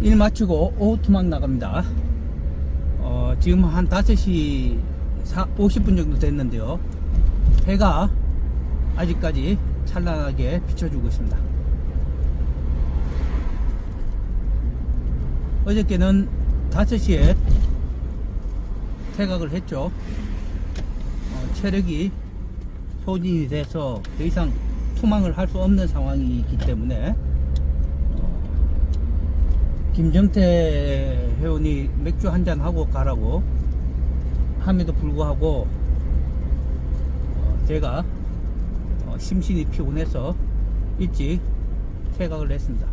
일 마치고 오후 투막 나갑니다. 어, 지금 한 5시 50분 정도 됐는데요. 해가 아직까지 찬란하게 비춰주고 있습니다. 어저께는 5시에 퇴각을 했죠. 어, 체력이 소진이 돼서 더 이상 투망을 할 수 없는 상황이기 때문에 어, 김정태 회원이 맥주 한 잔 하고 가라고 함에도 불구하고 어, 제가 어, 심신이 피곤해서 일찍 퇴각을 했습니다.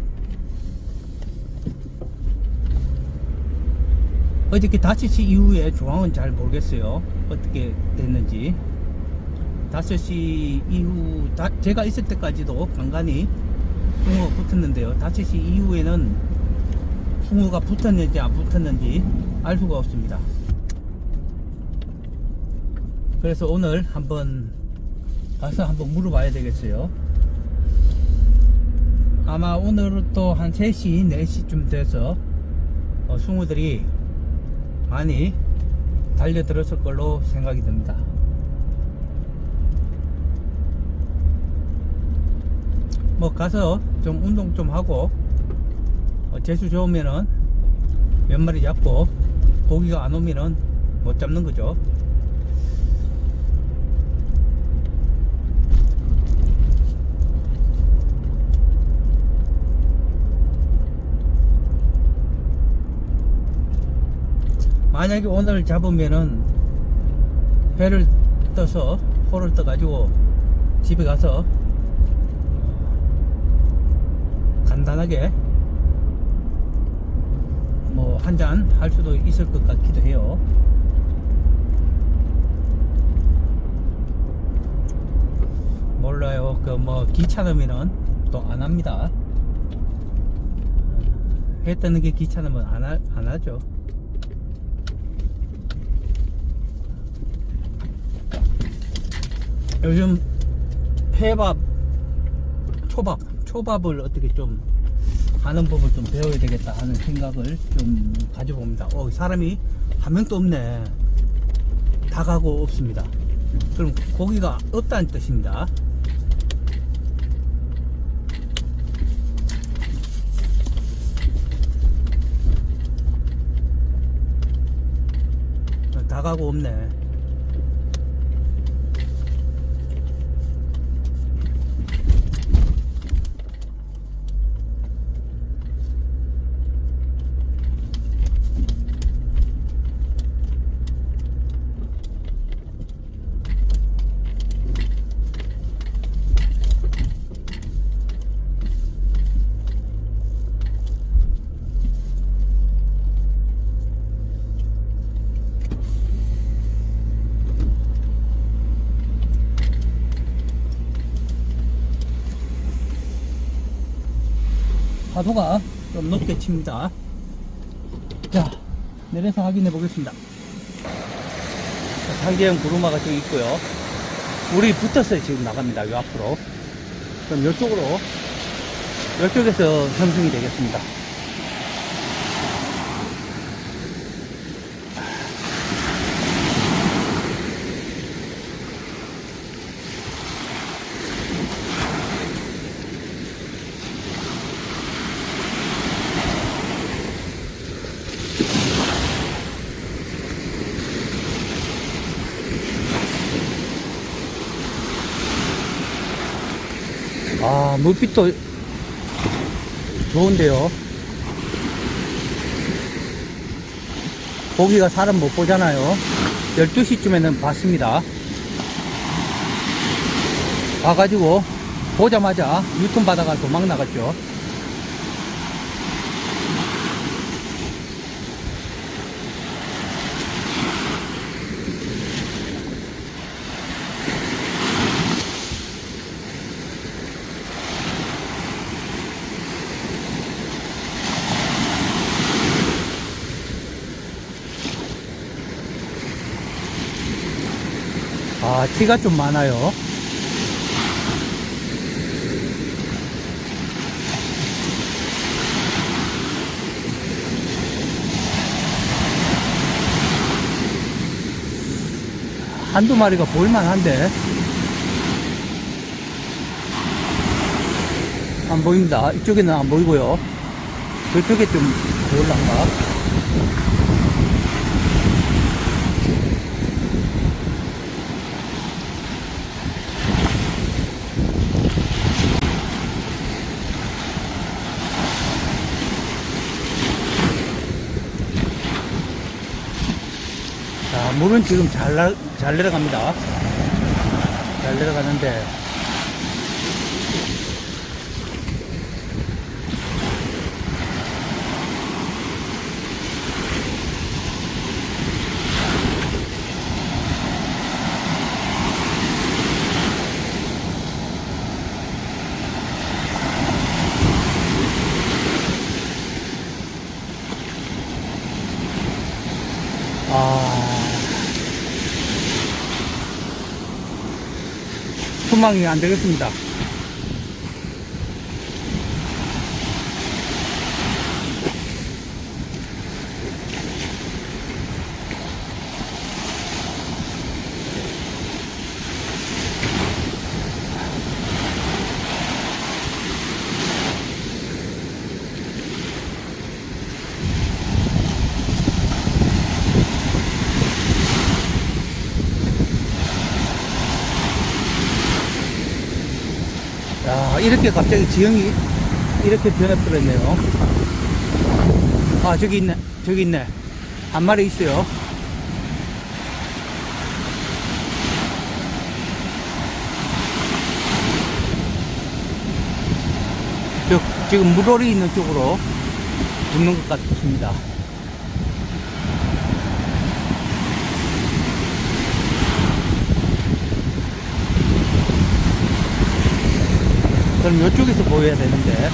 어저께 5시 이후에 조항은 잘 모르겠어요. 어떻게 됐는지. 5시 이후, 다- 제가 있을 때까지도 간간히 붙었는데요. 5시 이후에는 숭어가 붙었는지 안 붙었는지 알 수가 없습니다. 그래서 오늘 한번 가서 한번 물어봐야 되겠어요. 아마 오늘부터 한 3시, 4시쯤 돼서 어, 숭어들이 많이 달려들었을 걸로 생각이 듭니다. 뭐 가서 좀 운동 좀 하고 어, 재수 좋으면은 몇 마리 잡고 고기가 안 오면은 못 잡는 거죠. 만약에 오늘 잡으면은 배를 떠서 호를 떠 가지고 집에 가서 간단하게 뭐한잔 할 수도 있을 것 같기도 해요. 몰라요. 그뭐 귀찮으면은 또안 합니다. 해 뜨는 게 귀찮으면 안, 하, 안 하죠. 요즘 회밥, 초밥, 초밥을 어떻게 좀 하는 법을 좀 배워야 되겠다 하는 생각을 좀 가져봅니다. 어, 사람이 한 명도 없네. 다 가고 없습니다. 그럼 고기가 없다는 뜻입니다. 어, 다 가고 없네. 파도가 좀 높게 칩니다. 자, 내려서 확인해 보겠습니다. 상계형 구루마가 저기 있고요. 물이 붙어서 지금 나갑니다. 요 앞으로. 그럼 이쪽으로, 이쪽에서 형성이 되겠습니다. 아, 물빛도 좋은데요. 고기가 사람 못 보잖아요. 12시쯤에는 봤습니다. 봐가지고 보자마자 유턴 받아가 도망 나갔죠. 아 티가 좀 많아요. 한두 마리가 보일만한데. 안 보입니다. 이쪽에는 안 보이고요. 그쪽에 좀 보일란가? 물은 지금 잘, 나, 잘 내려갑니다. 잘 내려가는데. 소망이 안 되겠습니다. 야, 이렇게 갑자기 지형이 이렇게 변해버렸네요. 아, 저기 있네. 저기 있네. 한 마리 있어요. 저, 지금 물놀이 있는 쪽으로 붙는 것 같습니다. 그럼 이쪽에서 보여야 되는데.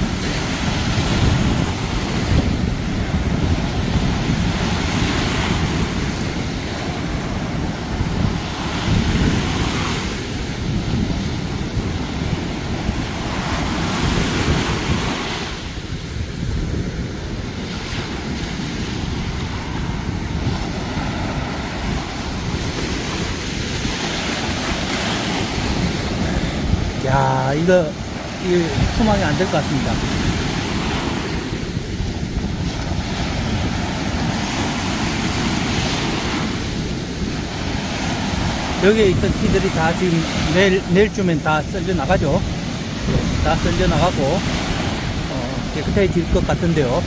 야, 이거, 이 소망이 안 될 것 같습니다. 여기에 있던 티들이 다 지금 내일, 내일쯤엔 다 썰려 나가죠. 다 썰려 나가고, 어, 깨끗해질 것 같은데요.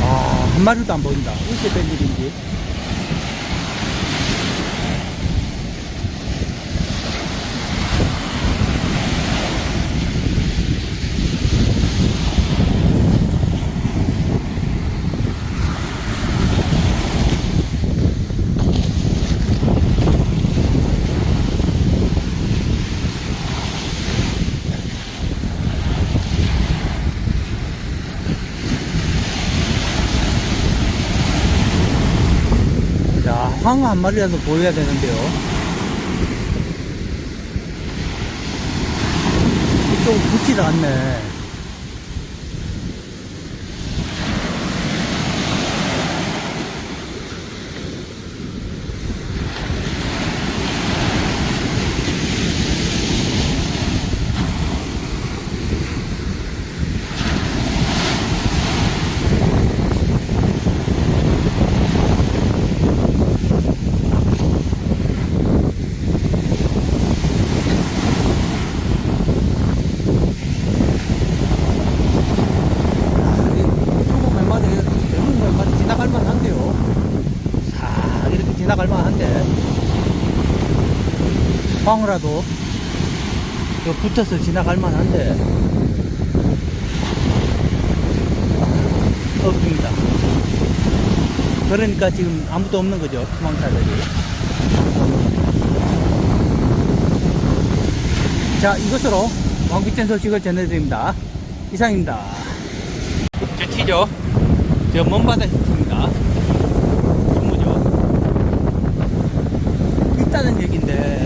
아, 한 마리도 안 보인다. 어떻게 된 일인지. 자, 황어 한 마리라도 보여야 되는데요. 이쪽은 붙지를 않네. 소금 몇 마리, 대부분 몇 마리 지나갈 만한데요. 싹 이렇게 지나갈 만한데. 저 붙어서 지나갈 만한데. 없습니다. 그러니까 지금 아무도 없는 거죠. 투망차들이. 자, 이것으로 왕비된 소식을 전해드립니다. 이상입니다. 저 티죠? 저 먼바다 히트입니다. 스무죠? 있다는 얘기인데